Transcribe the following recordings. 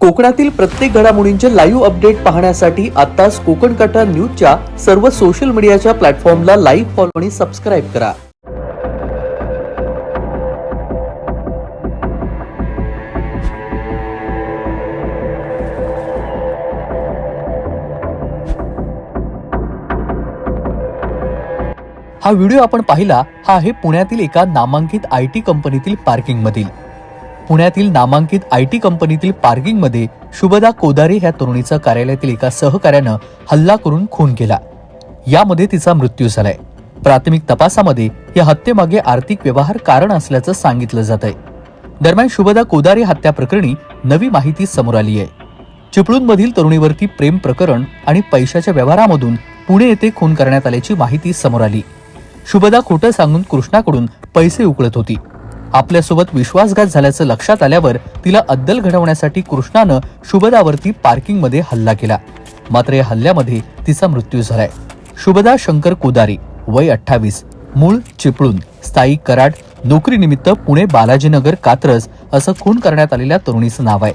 कोकणातील प्रत्येक घडामोडींचे लाईव्ह अपडेट पाहण्यासाठी आताच कोकण कटा न्यूजच्या सर्व सोशल मीडियाच्या प्लॅटफॉर्मला लाईव्ह फॉलो आणि सबस्क्राईब करा. हा व्हिडिओ आपण पाहिला हा आहे पुण्यातील एका नामांकित आय टी कंपनीतील पार्किंगमधील पुण्यातील नामांकित आय टी कंपनीतील पार्किंगमध्ये शुभदा कोदारे ह्या तरुणीचा कार्यालयातील एका सहकार्यानं हल्ला करून खून केला. यामध्ये तिचा मृत्यू झालाय. प्राथमिक तपासामध्ये या हत्येमागे आर्थिक व्यवहार कारण असल्याचं सांगितलं जात आहे दरम्यान शुभदा कोदारे हत्या प्रकरणी नवी माहिती समोर आली आहे. चिपळूणमधील तरुणीवरती प्रेम प्रकरण आणि पैशाच्या व्यवहारामधून पुणे येथे खून करण्यात आल्याची माहिती समोर आली. शुभदा खोटं सांगून कृष्णाकडून पैसे उकळत होती. आपल्यासोबत विश्वासघात झाल्याचं लक्षात आल्यावर तिला अद्दल घडवण्यासाठी कृष्णानं शुभदावरती पार्किंगमध्ये हल्ला केला. मात्र या हल्ल्यामध्ये तिचा मृत्यू झालाय. शुभदा शंकर कोदारी वय अठ्ठावीस मूळ चिपळूण स्थायिक कराड नोकरीनिमित्त पुणे बालाजीनगर कात्रज असं खून करण्यात आलेल्या तरुणीचं नाव आहे.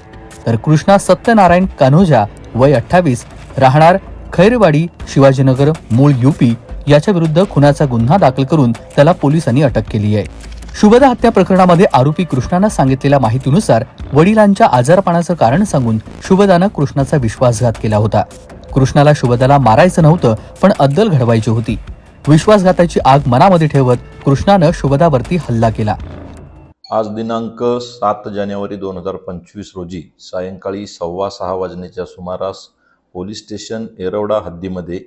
तर कृष्णा सत्यनारायण कान्होजा वय अठ्ठावीस राहणार खैरवाडी शिवाजीनगर मूळ युपी याच्या विरुद्ध खुनाचा गुन्हा दाखल करून त्याला पोलिसांनी अटक केली आहे. शुभदा हत्या प्रकरणामध्ये आरोपी कृष्णानं सांगितलेल्या माहितीनुसार वडिलांच्या आजारपणाचं कारण सांगून शुभदानं कृष्णाचा विश्वासघात केला होता. कृष्णाला शुभदाला मारायचं नव्हतं पण अद्दल घडवायची होती. विश्वासघाताची आग मनामध्ये ठेवत कृष्णानं शुभदावरती हल्ला केला. आज दिनांक सात जानेवारी दोन हजार पंचवीस रोजी सायंकाळी सव्वा सहा वाजण्याच्या सुमारास police station Yerawada हद्दीमध्ये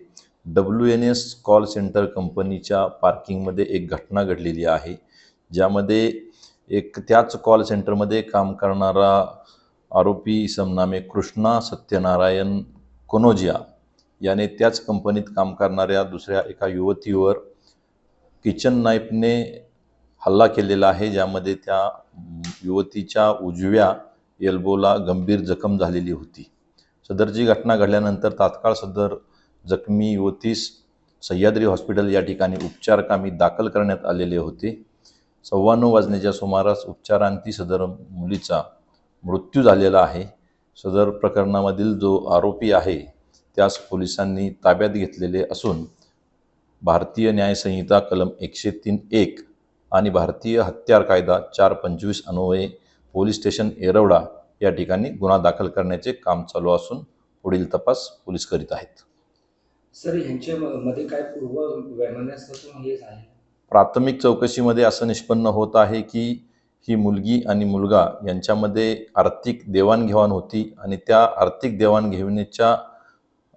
W N S call centre कंपनीच्या पार्किंगमध्ये एक घटना घडलेली आहे. ज्यामध्ये एक त्याच कॉल सेंटरमध्ये काम करणारा आरोपी समनामे कृष्णा सत्यनारायण कोनोजिया याने त्याच कंपनीत काम करणाऱ्या दुसऱ्या एका युवतीवर किचन नाईफने हल्ला केलेला आहे ज्यामध्ये त्या युवतीच्या उजव्या एल्बोला गंभीर जखम झालेली होती. सदरची घटना घडल्यानंतर तात्काळ सदर जखमी युवतीस सह्याद्री हॉस्पिटल या ठिकाणी उपचारकामी दाखल करण्यात आलेले होते. सव्वाण्णव वाजण्याच्या सुमारास उपचारांती सदर मुलीचा मृत्यू झालेला आहे. सदर प्रकरणामधील जो आरोपी आहे त्यास पोलिसांनी ताब्यात घेतलेले असून भारतीय न्यायसंहिता कलम एकशे तीन एक आणि भारतीय हत्यार कायदा चार पंचवीस अन्वये पोलीस स्टेशन येरवडा या ठिकाणी गुन्हा दाखल करण्याचे काम चालू असून पुढील तपास पोलीस करीत आहेत. सर ह्यांच्या मध्ये काय पूर्व वैमनस्यातून हे झाले? प्राथमिक चौकशीमध्ये असं निष्पन्न होत आहे की ही मुलगी आणि मुलगा यांच्यामध्ये आर्थिक देवाणघेवाण होती आणि त्या आर्थिक देवाणघेवाणीच्या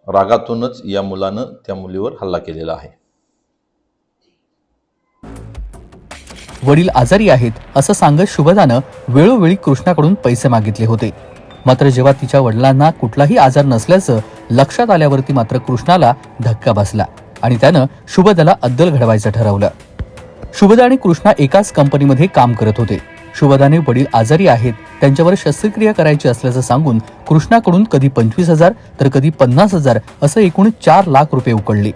रागातूनच या मुलानं त्या मुलीवर हल्ला केलेला आहे. वडील आजारी आहेत असं सांगत शुभदानं वेळोवेळी कृष्णाकडून पैसे मागितले होते. मात्र जेव्हा तिच्या वडिलांना कुठलाही आजार नसल्याचं लक्षात आल्यावरती मात्र कृष्णाला धक्का बसला आणि त्यानं शुभदाला अद्दल घडवायचं ठरवलं. शुभदा आणि कृष्णा एकाच कंपनीमध्ये काम करत होते. शुभदाने वडील आजारी आहेत त्यांच्यावर शस्त्रक्रिया करायची असल्याचं सांगून कृष्णाकडून कधी पंचवीस हजार तर कधी पन्नास हजार असं एकूण चार लाख रुपये उकळले.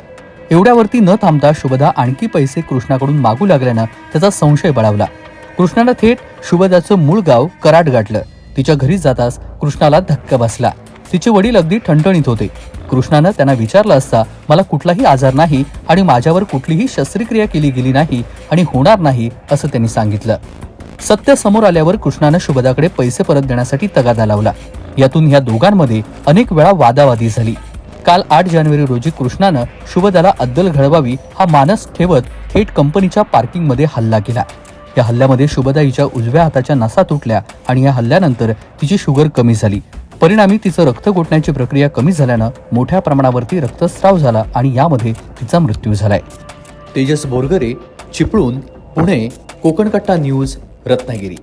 एवढ्यावरती न थांबता शुभदा आणखी पैसे कृष्णाकडून मागू लागल्यानं त्याचा संशय बळावला. कृष्णाला थेट शुभदाचं मूळ गाव कराड गाठलं. तिच्या घरी जाताच कृष्णाला धक्का बसला. तिचे वडील अगदी ठणठणीत होते. कृष्णानं त्यांना विचारलं असता मला कुठलाही आजार नाही आणि माझ्यावर कुठलीही शस्त्रक्रिया केली गेली नाही आणि होणार नाही असं त्यांनी सांगितलं. सत्य समोर आल्यावर कृष्णानं शुभदाकडे पैसे परत देण्यासाठी तगादा लावला. यातून या दोघांमध्ये अनेक वेळा वादावादी झाली. काल आठ जानेवारी रोजी कृष्णानं शुभदाला अद्दल घडवावी हा मानस ठेवत थेट कंपनीच्या पार्किंगमध्ये हल्ला केला. या हल्ल्यामध्ये शुभदा हिच्या उजव्या हाताच्या नसा तुटल्या आणि या हल्ल्यानंतर तिची शुगर कमी झाली. परिणामी तिचं रक्त गोठण्याची प्रक्रिया कमी झाल्यानं मोठ्या प्रमाणावरती रक्तस्राव झाला आणि यामध्ये तिचा मृत्यू झालाय. तेजस बोरगरे चिपळूण पुणे कोकणकट्टा न्यूज रत्नागिरी.